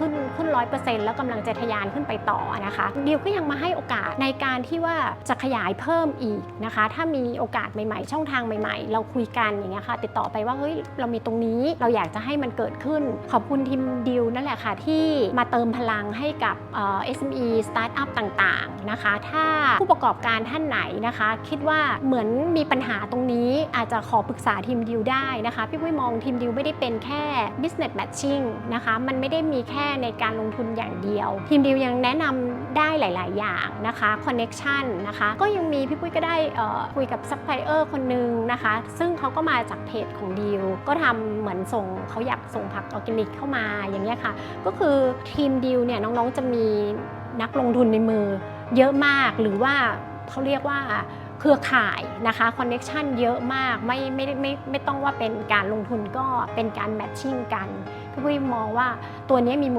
ขึ้นขึ้นร้อยเปอร์เซ็นต์แล้วกำลังจะทะยานขึ้นไปต่อนะคะดิวก็ยังมาให้โอกาสในการที่ว่าจะขยายเพิ่มอีกนะคะ ถ้ามีโอกาสใหม่ๆ ช่องทางใหม่ๆ เราคุยกันอย่างเงี้ยค่ะ ติดต่อไปว่าเฮ้ยเรามีตรงนี้เราอยากจะให้มันเกิดขึ้น ขอบคุณทีมดิวนั่นแหละค่ะที่มาเติมพลังให้กับเอ่อ SME สตาร์ทอัพต่างๆ นะคะ ถ้าผู้ประกอบการท่านไหนนะคะ คิดว่าเหมือนมีปัญหาตรงนี้อาจจะขอปรึกษาทีมดิวได้นะคะ พี่ปุ้ยมองทีมดิวไม่ได้เป็นแค่ business matching นะคะ มันไม่ได้มีแค่ในการลงทุนอย่างเดียว ทีมดิวยังแนะนำได้หลาย ๆ อย่างนะคะ connection นะคะ ก็ยังมีพี่ปุ้ยก็ได้คุยกับซัพพลายเออร์คนหนึ่งนะคะ ซึ่งเขาก็มาจากเพจของดิวก็ทำเหมือนส่งเขาอยากส่งผักออร์แกนิกเข้ามาอย่างเงี้ยค่ะ ก็คือทีมดิวเนี่ยน้อง ๆ จะมีนักลงทุนในมือ เยอะมากหรือว่าเขาเรียกว่าเครือข่ายนะคะคอนเน็ชันเยอะมากไม่ไม่ได้ไม่ไม่ต้องว่าเป็นการลงทุนก็เป็นการแมทชิ่งกันพี่ปุ้ยมองว่าตัวนี้มีมูล